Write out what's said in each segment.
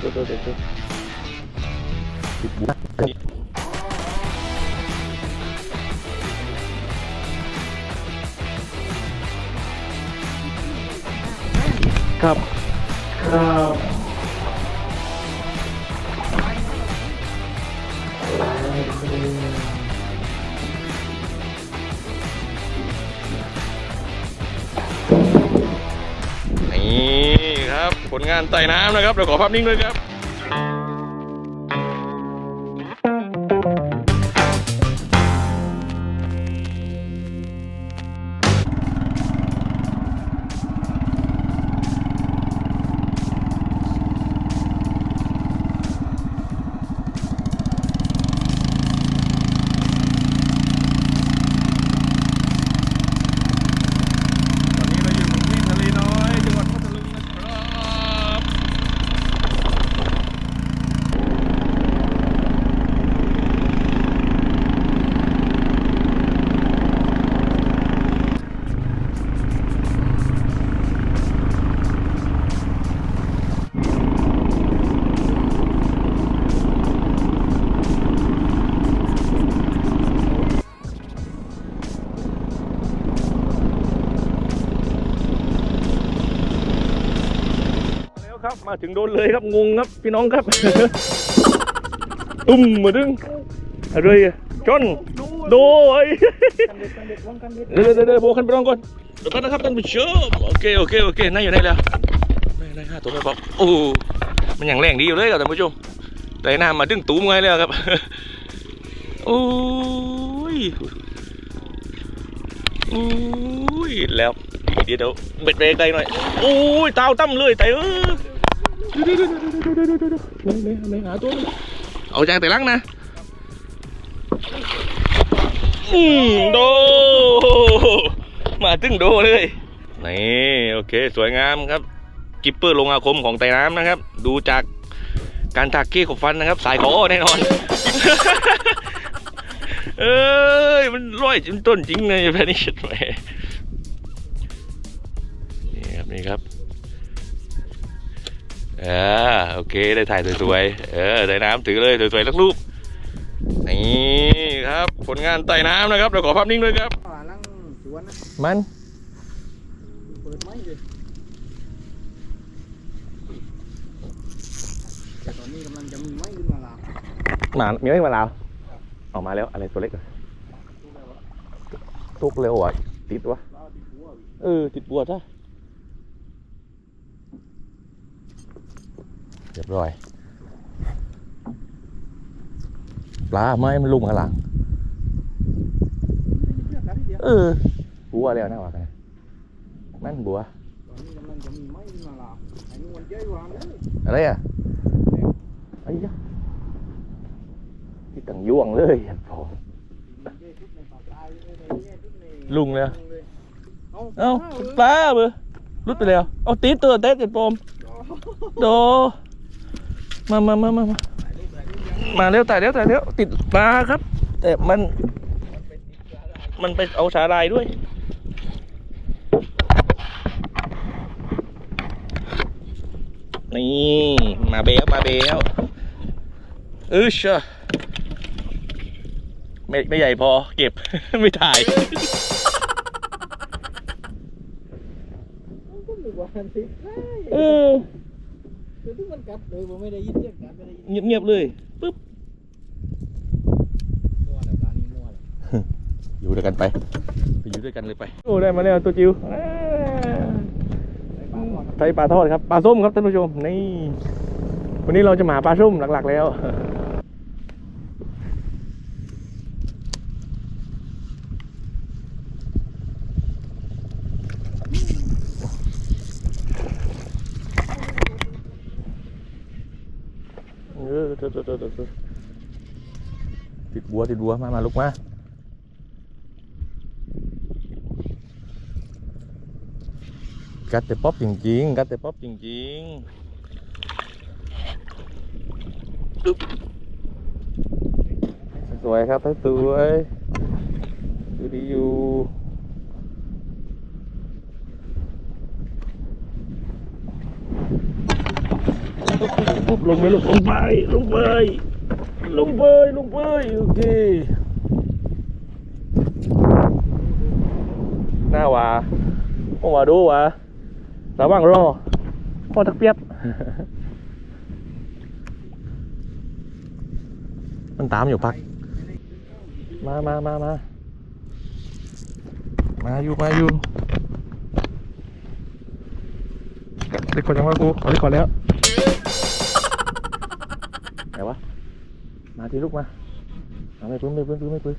เดี๋ยวเครับผลงานไต่น้ำนะครับเราขอภาพนิ่งด้วยครับ มาถึงโดนเลยครับงงครับพี่น้องครับ ตุ้มมาดึงอะไรจนโดยเดี๋ยวเดี๋ยวเดี๋ยวโบคันไปลองก่อนเดี๋ยวกันนะครับท่านผู้ชมโอเคโอเคโอเคนั่นอยู่ไหนแล้วไม่ได้ห้าตัวไม่บอกโอ้มันอย่างแรงดีอยู่เลยครับท่านผู้ชมแต่หน้ามาดึงตูมไงแล้วครับโอ้ยโอ้ยแล้วเดี๋ยวเบ็ดเบรกไกลหน่อยโอ้ยเต้าตั้มเลยแต่เออ เดี๋ยเดี๋ยเดี๋ยหาตัวเอาจแต่ลังนะอืมโด มาตึ้งโดเลย นี่โอเค สวยงามครับกิปเปอร์ลงอาคมของไต่น้ำนะครับ ดูจากการถักเกี้ของฟันนะครับ สายขอแน่นอน เอ้ย มันร้อยจนต้นจริงเลยแพนิชแหมนี่ครับนี่ครับ อ่าโอเคได้ถ่ายสวยๆเออได้น้ำถือเลยสวยๆสักรูปนี่ครับ ผลงานไต่น้ำนะครับเดี๋ยวขอภาพนิ่งด้วยครับป่าลังสวนนะมันเปิดไม้เลยแต่ตอนนี้กำลังจะมีไม้ขึ้นมาแล้วหมามีไม่มาลาวออกมาแล้วอะไรตัวเล็กอะตุกเร็วอะติดวะเราติดหัวเออติดบัวซะ รียบร้อย ปลาไม่มันลุ่มข้างหลังเพื่อนกันนิดเดียวเออบัวแล้วนะว่ากันนะนั่นบัวตอนนี้กำลังจะมีไม้ขึ้นมาแล้วไอ้นู่นมันเยอะกว่าเลยอะไรอะไอ้ยะที่ตั้งยวงเลยอะพอเยอะทุกในป่าตายเลยเยอะทุกในลุงเลยเอาเอ้าปลาเบอร์รุดไปแล้ว เอาตีตัวเต้ติดปมโด มามามามามามาเร็วแต่เร็วแต่เร็วติดปลาครับ แต่มัน มันไปเอาสาลายด้วย นี่มาเบลมาเบลเออชะไม่ไม่ใหญ่พอเก็บ ไม่ถ่ายเออ คือทุกมันกัดเลยผมไม่ได้ยินเสียงกัดไม่ได้ยินเงียบเงียบๆเลยปึ๊บมัวแล้วปลานี้มัวแล้วอยู่ด้วยกันไปไปอยู่ด้วยกันเลยไปโอ้ได้มาแล้วตัวจิ๋วอ่าไอ้ปลาทอดใช้ปลาทอดครับปลาส้มครับท่านผู้ชมนี่วันนี้เราจะมาหาปลาส้มหลักๆ แล้วเออเดี๋ยวเดี๋ยวเดี๋ยวเดี๋ยว ติดบัวติดบัวมามาลุกมากัดแต่ป๊อปจริงๆกัดแต่ป๊อ ลงไปลงลงไปลงไปลงไปลงไปโอเคหน้าหวาห้องหวาดูหวาระวังรอพ่อทักเปียบ มันตามอยู่พัก มามามามามาอยู่มาอยู่เล็กกว่าจังวะกูเอาเล็กกว่าแล้ว มาทีลูกมาเอาไม่ปื้มไม่ปื้มปื้มไม่ปื้ม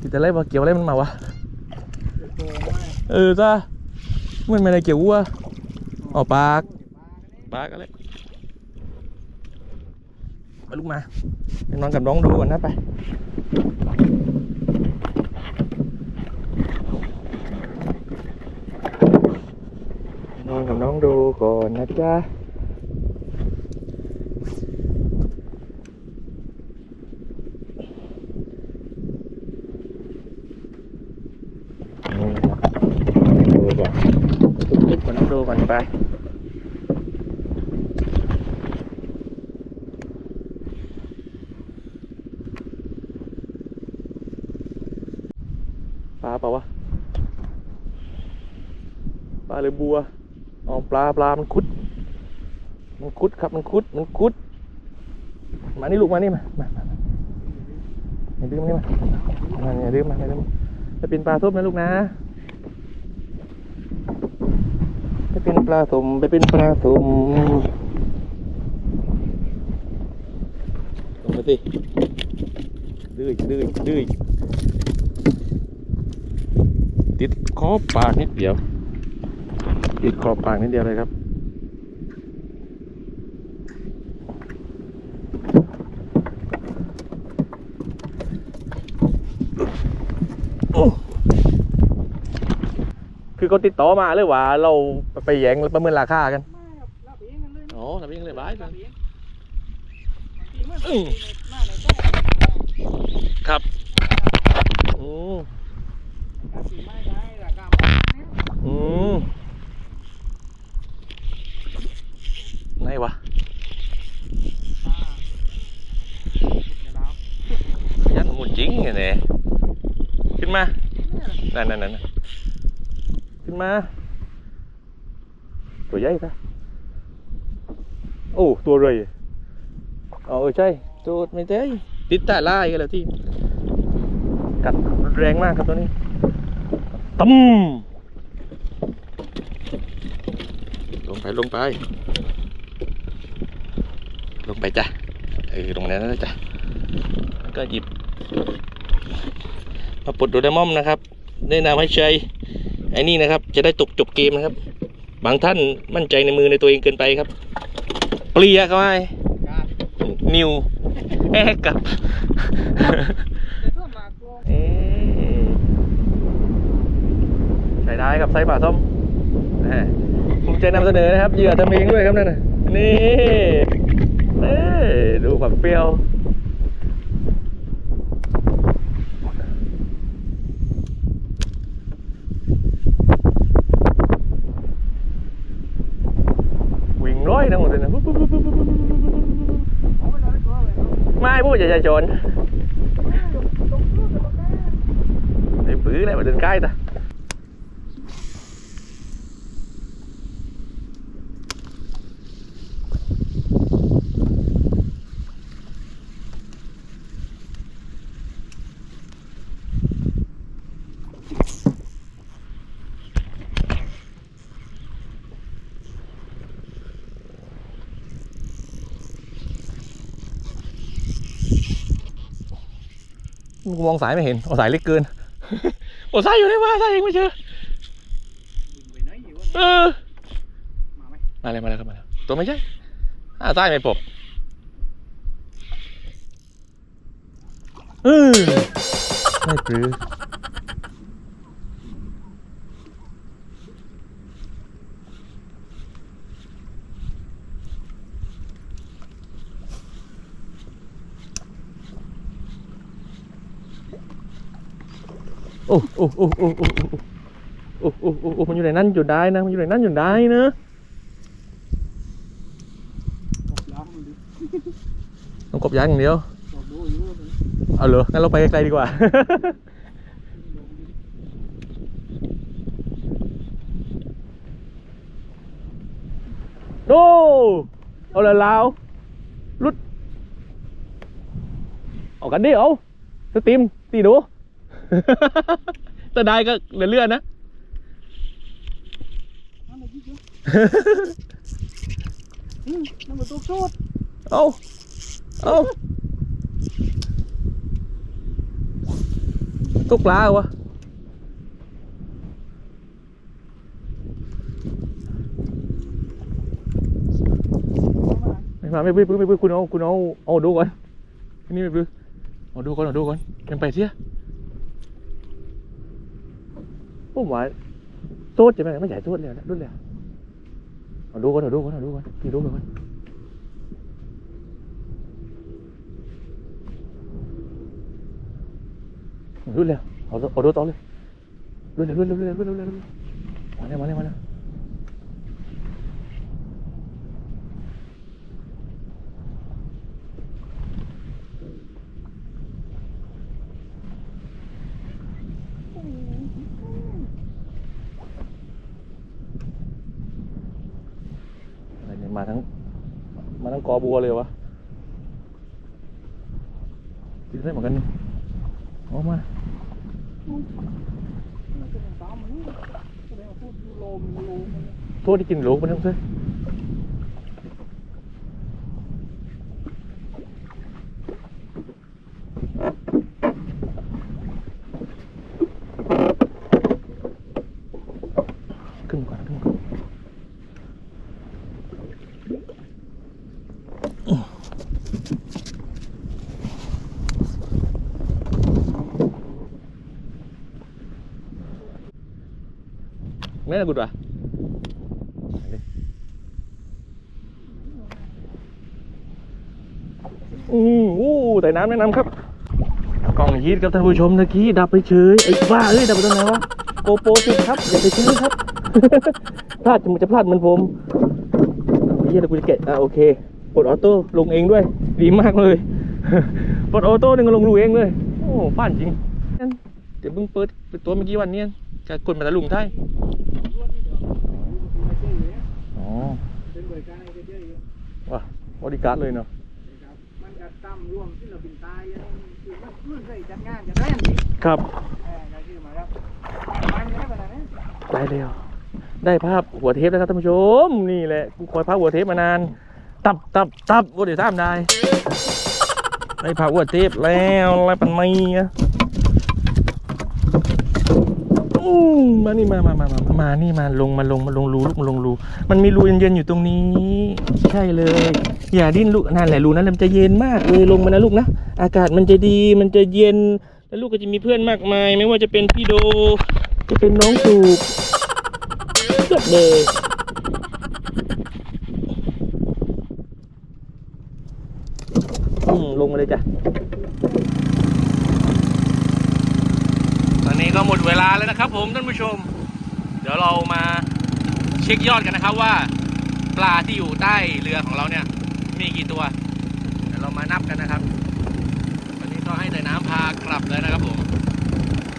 ติดอะไรวะเกี่ยวอะไรมันมาวะเออจ้ามันไม่ได้เกี่ยววัวอ๋อปากปากอะไรมาลูกมาไปนอนกับน้องดูก่อนนะไปนอนกับน้องดูก่อนนะจ๊ะนี่ดูก่อนทุบๆก่อนน้องดูก่อน ไป ปลาเปล่าวะ ปลาหรือบัวอ๋อปลาปลามันคุด มันคุดครับมันคุดมันคุด มานี่ลูกมานี่มามามามาอย่าดื้อมานี่มามาอย่าดื้อมาอย่าดื้อมาจะเป็นปลาส้มนะลูกนะ ไป เป็นปลาสมไปเป็นปลาสมลงมาสิดื้อดื้อดื้อติดคอปากนิดเดียว ติดขอบปากนิดเดียวเลยครับือเขาติดต่อมาหรือว่าเราไปแย่งประเมินราคากันโอ๋อทำเองเลยบ้ายครับโอ้อืมไงวะยันหมุนจริงเนี่ยขึ้นมานั่นนั่นนั่น มา ตัวใหญ่ซะโอ้ ตัวเลยอ๋อเออใช่ตัวไม่ใช่ติดแต่ล่ากันแล้วที่ กัดแรงมากครับตัวนี้ตั้มลงไปลงไป ลงไปจ้ะเออลงนั้นนะจ้ะก็หยิบ มาปลดโดเรมอนนะครับแนะนำให้ใช้ อ้นี่นะครับ จะได้ตกจบเกมนะครับ บางท่านมั่นใจในมือในตัวเองเกินไปครับเปลี่ยเขาให้การนิวแอกกับเดี๋ยวเพิ่มมากลงเอ๊ะใช้ได้กับไซส์ป่าส้มแหมภูมิใจนำเสนอนะครับเหยื่อทำเองด้วยครับนั่นน่ะนี่เอ้ยดูความเปรี้ยววิ่ จะชนไอ้ปื้อแล้วมาเดินใกล้ตา กูมองสายไม่เห็นเอาสายเล็กเกินโอ้สายอยู่ไหนวะสายเองไม่เจอวิ่งไปไหนอะเออมาไหมาเลยมาแล้วครับมาแล้วตัวไม่ใช่อ่าสายไม่ปบเออไม่ปรื โอ้โอ้โอ้โอ้โอ้โอ้โอ้โอ้โอ้โอ้มันอยู่ในนั้นอยู่ได้นะ มันอยู่ในนั้นอยู่ได้นะต้องกบยางอย่างเดียวบออเอาเหรองั้นเราไปไกลๆดีกว่า โอ้เอาละลาวรุดเอากันดิเอาสตรีมตีดู แต่ได้ก็เหลือเลือดนะนั่นอะไรยิ่งเยอะอืมนั่นมันตัวโคตรเอาเอาตกปลาเหรอวะเข้ามาไม่มาไม่พื้นไม่พื้นคุณเอาคุณเอาเอาดูก่อนอันนี่ไม่พื้นเอาดูก่อนเอาดูก่อนยังไปเสีย ผมว่าโทษจะไหมไม่ใหญ่โซดเลยนะรุ่นเลยเอาดูก่อนเอาดูก่อนเอาดูก่อนพี่ดูก่อนรุ่นเลยเอาเอาดูต่อเลยรุ่นเลยรุ่นเลยรุ่นเลยรุ่นเลยรุ่นเลยมาเลยมาเลยมาเลย อะไรเนี่ยมา ทั้งมาทั้งกอบัวเลยวะกินได้เหมือนกันนี่ออกมามันเป็นตามมันนี่แสดงว่าพูดดูโลมโลมมันโทษที่กินหลูกมันต้องซื้อขึ้นก่อนขึ้นก่อนไม่น่ากุดว่ะ อืมอู้แต่น้ำแนะนำครับ กล้องฮีทครับท่านผู้ชมตะกี้ดับไปเฉยไอ้บ้าเอ้ยดับไปตรงไหนวะโกโปรติดครับอย่าไปซื้ครับพลาดจะมันจะพลาดเหมือนผมไอ้เหี้ยเดี๋ยวกูจะแกะอะโอเคปลดออโต้ลงเองด้วย ดีมากเลยปลดออโต้นึงก็ลงรูเองเลยโอ้ฟ้านจริงเดี๋ยวเพิ่งเปิดเปิดตัวเมื่อกี้วันนี้ยกกดมาตะลุงไทย อ๋อเป็นบริการให้เยอะอยู่ว่ะบริการเลยเนาะครับมันก็ตั้มร่วมที่เราเป็นตายคือมันเพื่อนเคยจัดงานกันได้นครับเออก็คือมครับได้ขนาดนี้ได้แล้วได้ภาพหัวเทปแล้วครับท่านผู้ชม นี่แหละกูคอยภาพหัวเทปมานาน ตับตับตับว่าเดี๋ยวทำได้ได้ภาพหัวเทปแล้วอะไรปันไม่อะอื มานี่มามามามามานี่มาลงมาลงมาลงรูลูกมาลงรูมันมีรูเย็นๆอยู่ตรงนี้ ใช่เลย อย่าดิ้นลูกนั่นแหละรูนั้นมันจะเย็นมากเลยลงมานะลูกนะอากาศมันจะดีมันจะเย็น แล้วลูกก็จะมีเพื่อนมากมาย ไม่ว่าจะเป็นพี่โด จะเป็นน้องสูบจบเลยลงมาเลยจ้ะ ตอนนี้ ก็หมดเวลาแล้วนะครับผมท่านผู้ชม เดี๋ยวเรามาเช็คยอดกันนะครับว่า ปลาที่อยู่ใต้เรือของเราเนี่ย มีกี่ตัว เดี๋ยวเรามานับกันนะครับ วันนี้ก็ให้แต่น้ำพากลับเลยนะครับผม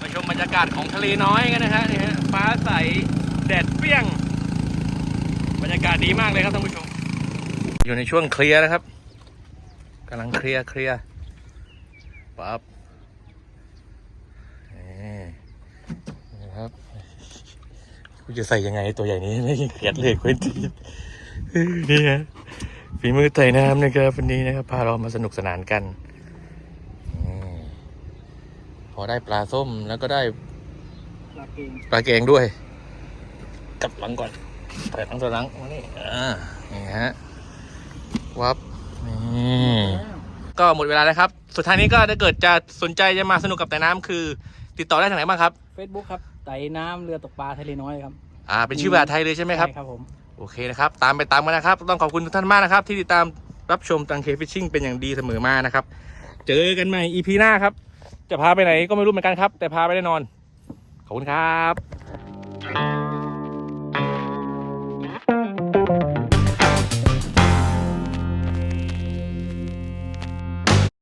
มาชมบรรยากาศของทะเลน้อยกันนะฮะนี่ฮะฟ้าใสแดดเปรี้ยง บรรยากาศดีมากเลยครับท่านผู้ชม อยู่ในช่วงเคลียร์นะครับกำลังเคลียร์เคลียร์ปั๊บนี่นะ ครับกูจะใส่ยังไงตัวใหญ่นี้ไม่เกลียดเลยคุณทีนี่ฮะฝีมือไต่น้ำนะครับวันนี้นะครับพาเรามาสนุกสนานกันอืมพอได้ปลาส้มแล้วก็ได้หลักเก่งปลาเกงด้วยกลับหลังก่อนถอยหลังถอยหลังมานี่อ่านี่ฮะวับนี่ก็หมดเวลาแล้วครับ สุดท้ายนี้ก็ถ้าเกิดจะสนใจจะมาสนุกกับแต่น้ำคือ ติดต่อได้ทางไหนบ้างครับเฟซบุ๊กครับ ไต่น้ำเรือตกปลาทะเลน้อยครับอ่าเป็นชื่อภาษาไทยเลยใช่ไหมครับ ใช่ครับผม โอเคนะครับ ตามไปตามกันนะครับ ต้องขอบคุณทุกท่านมากนะครับ ที่ติดตามรับชมตังเคฟิชชิ่งเป็นอย่างดีเสมอมานะครับ เจอกันใหม่ EP หน้าครับ จะพาไปไหนก็ไม่รู้เหมือนกันครับ แต่พาไปแน่นอน ขอบคุณครับ